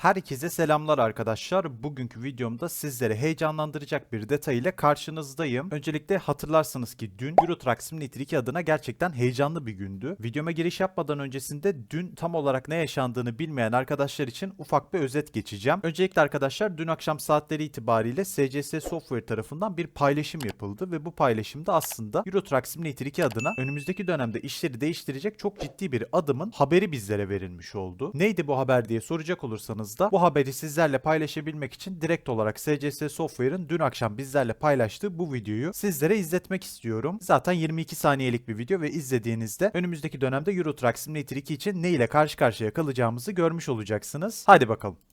Herkese selamlar arkadaşlar. Bugünkü videomda sizlere heyecanlandıracak bir detay ile karşınızdayım. Öncelikle hatırlarsınız ki dün Euro Truck Simulator 2 adına gerçekten heyecanlı bir gündü. Videoma giriş yapmadan öncesinde dün tam olarak ne yaşandığını bilmeyen arkadaşlar için ufak bir özet geçeceğim. Öncelikle arkadaşlar dün akşam saatleri itibariyle SCS Software tarafından bir paylaşım yapıldı ve bu paylaşımda aslında Euro Truck Simulator 2 adına önümüzdeki dönemde işleri değiştirecek çok ciddi bir adımın haberi bizlere verilmiş oldu. Neydi bu haber diye soracak olursanız da bu haberi sizlerle paylaşabilmek için direkt olarak SCS Software'ın dün akşam bizlerle paylaştığı bu videoyu sizlere izletmek istiyorum. Zaten 22 saniyelik bir video ve izlediğinizde önümüzdeki dönemde Euro Truck Simulator 2 için ne ile karşı karşıya kalacağımızı görmüş olacaksınız. Hadi bakalım.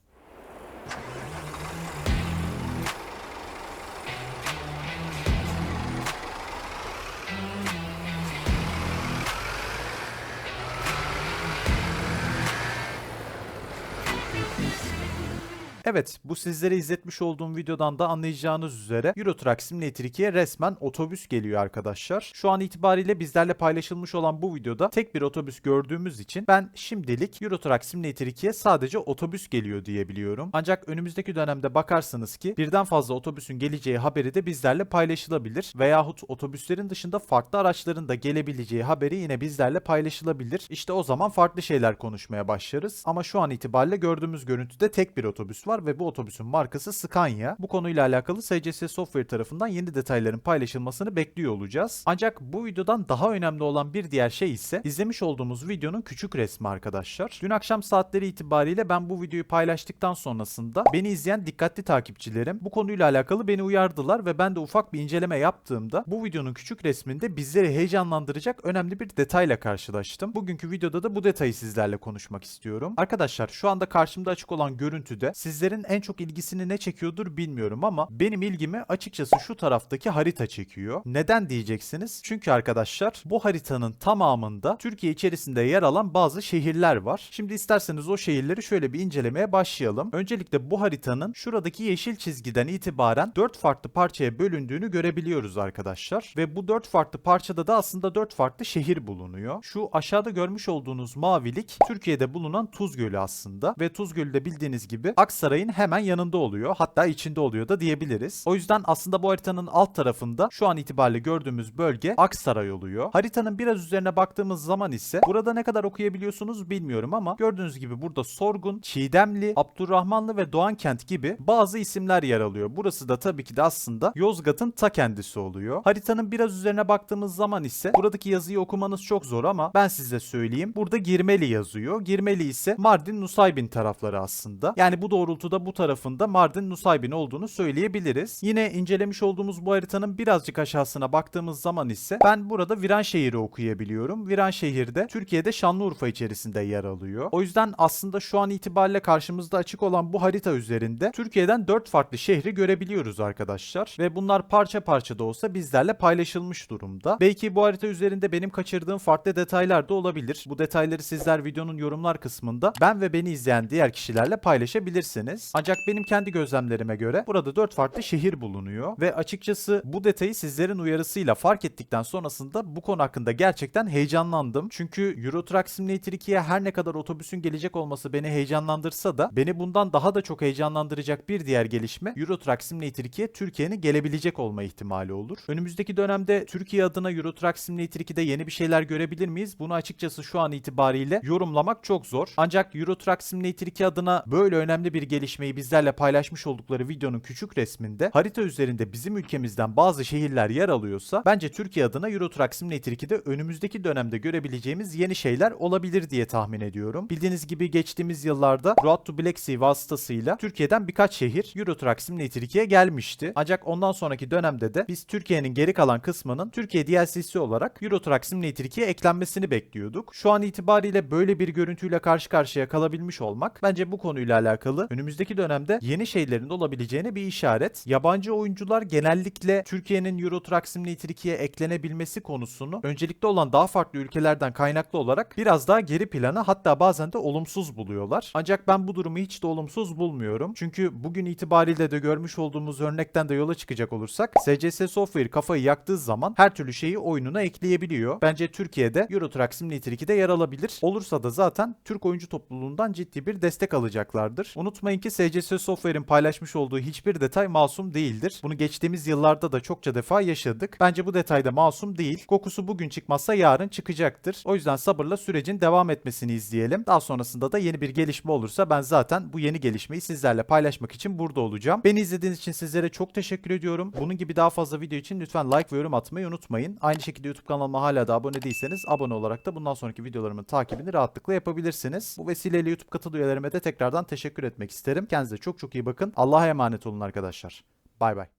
Evet, bu sizlere izletmiş olduğum videodan da anlayacağınız üzere Euro Truck Simulator 2'ye resmen otobüs geliyor arkadaşlar. Şu an itibariyle bizlerle paylaşılmış olan bu videoda tek bir otobüs gördüğümüz için ben şimdilik Euro Truck Simulator 2'ye sadece otobüs geliyor diyebiliyorum. Ancak önümüzdeki dönemde bakarsınız ki birden fazla otobüsün geleceği haberi de bizlerle paylaşılabilir veyahut otobüslerin dışında farklı araçların da gelebileceği haberi yine bizlerle paylaşılabilir. İşte o zaman farklı şeyler konuşmaya başlarız. Ama şu an itibariyle gördüğümüz görüntüde tek bir otobüs var ve bu otobüsün markası Scania. Bu konuyla alakalı SCS Software tarafından yeni detayların paylaşılmasını bekliyor olacağız. Ancak bu videodan daha önemli olan bir diğer şey ise izlemiş olduğumuz videonun küçük resmi arkadaşlar. Dün akşam saatleri itibariyle ben bu videoyu paylaştıktan sonrasında beni izleyen dikkatli takipçilerim bu konuyla alakalı beni uyardılar ve ben de ufak bir inceleme yaptığımda bu videonun küçük resminde bizleri heyecanlandıracak önemli bir detayla karşılaştım. Bugünkü videoda da bu detayı sizlerle konuşmak istiyorum. Arkadaşlar şu anda karşımda açık olan görüntüde sizlerin en çok ilgisini ne çekiyordur bilmiyorum ama benim ilgimi açıkçası şu taraftaki harita çekiyor. Neden diyeceksiniz? Çünkü arkadaşlar bu haritanın tamamında Türkiye içerisinde yer alan bazı şehirler var. Şimdi isterseniz o şehirleri şöyle bir incelemeye başlayalım. Öncelikle bu haritanın şuradaki yeşil çizgiden itibaren 4 farklı parçaya bölündüğünü görebiliyoruz arkadaşlar. Ve bu 4 farklı parçada da aslında 4 farklı şehir bulunuyor. Şu aşağıda görmüş olduğunuz mavilik Türkiye'de bulunan Tuz Gölü aslında. Ve Tuz Gölü de bildiğiniz gibi Aksaray'ın hemen yanında oluyor. Hatta içinde oluyor da diyebiliriz. O yüzden aslında bu haritanın alt tarafında şu an itibariyle gördüğümüz bölge Aksaray oluyor. Haritanın biraz üzerine baktığımız zaman ise burada ne kadar okuyabiliyorsunuz bilmiyorum ama gördüğünüz gibi burada Sorgun, Çiğdemli, Abdurrahmanlı ve Doğankent gibi bazı isimler yer alıyor. Burası da tabii ki de aslında Yozgat'ın ta kendisi oluyor. Haritanın biraz üzerine baktığımız zaman ise buradaki yazıyı okumanız çok zor ama ben size söyleyeyim. Burada Girmeli yazıyor. Girmeli ise Mardin Nusaybin tarafları aslında. Yani bu doğrultuda bu tarafında Mardin Nusaybin olduğunu söyleyebiliriz. Yine incelemiş olduğumuz bu haritanın birazcık aşağısına baktığımız zaman ise ben burada Viranşehir'i okuyabiliyorum. Viranşehir'de Türkiye'de Şanlıurfa içerisinde yer alıyor. O yüzden aslında şu an itibariyle karşımızda açık olan bu harita üzerinde Türkiye'den 4 farklı şehri görebiliyoruz arkadaşlar. Ve bunlar parça parça da olsa bizlerle paylaşılmış durumda. Belki bu harita üzerinde benim kaçırdığım farklı detaylar da olabilir. Bu detayları sizler videonun yorumlar kısmında ben ve beni izleyen diğer kişilerle paylaşabilirsiniz. Ancak benim kendi gözlemlerime göre burada 4 farklı şehir bulunuyor ve açıkçası bu detayı sizlerin uyarısıyla fark ettikten sonrasında bu konu hakkında gerçekten heyecanlandım. Çünkü Euro Truck Simulator 2'ye her ne kadar otobüsün gelecek olması beni heyecanlandırsa da beni bundan daha da çok heyecanlandıracak bir diğer gelişme Euro Truck Simulator 2'ye Türkiye'nin gelebilecek olma ihtimali olur. Önümüzdeki dönemde Türkiye adına Euro Truck Simulator 2'de yeni bir şeyler görebilir miyiz? Bunu açıkçası şu an itibariyle yorumlamak çok zor. Ancak Euro Truck Simulator 2 adına böyle önemli bir gelişmeyi bizlerle paylaşmış oldukları videonun küçük resminde harita üzerinde bizim ülkemizden bazı şehirler yer alıyorsa bence Türkiye adına Euro Truck Simulator 2'de önümüzdeki dönemde görebileceğimiz yeni şeyler olabilir diye tahmin ediyorum. Bildiğiniz gibi geçtiğimiz yıllarda Road to Black Sea vasıtasıyla Türkiye'den birkaç şehir Euro Truck Simulator 2'ye gelmişti. Ancak ondan sonraki dönemde de biz Türkiye'nin geri kalan kısmının Türkiye DLC'si olarak Euro Truck Simulator 2'ye eklenmesini bekliyorduk. Şu an itibariyle böyle bir görüntüyle karşı karşıya kalabilmiş olmak bence bu konuyla alakalı önümüzdeki önümüzdeki dönemde yeni şeylerin olabileceğine bir işaret. Yabancı oyuncular genellikle Türkiye'nin Euro Truck Simulator 2'ye eklenebilmesi konusunu öncelikli olan daha farklı ülkelerden kaynaklı olarak biraz daha geri plana hatta bazen de olumsuz buluyorlar. Ancak ben bu durumu hiç de olumsuz bulmuyorum. Çünkü bugün itibariyle de görmüş olduğumuz örnekten de yola çıkacak olursak SCS Software kafayı yaktığı zaman her türlü şeyi oyununa ekleyebiliyor. Bence Türkiye'de Euro Truck Simulator 2'de yer alabilir. Olursa da zaten Türk oyuncu topluluğundan ciddi bir destek alacaklardır. Unutmayın ki SCS Software'in paylaşmış olduğu hiçbir detay masum değildir. Bunu geçtiğimiz yıllarda da çokça defa yaşadık. Bence bu detayda masum değil. Kokusu bugün çıkmazsa yarın çıkacaktır. O yüzden sabırla sürecin devam etmesini izleyelim. Daha sonrasında da yeni bir gelişme olursa ben zaten bu yeni gelişmeyi sizlerle paylaşmak için burada olacağım. Beni izlediğiniz için sizlere çok teşekkür ediyorum. Bunun gibi daha fazla video için lütfen like ve yorum atmayı unutmayın. Aynı şekilde YouTube kanalıma hala da abone değilseniz abone olarak da bundan sonraki videolarımın takibini rahatlıkla yapabilirsiniz. Bu vesileyle YouTube katıl üyelerime de tekrardan teşekkür etmek isterim. Kendinize çok çok iyi bakın. Allah'a emanet olun arkadaşlar. Bay bay.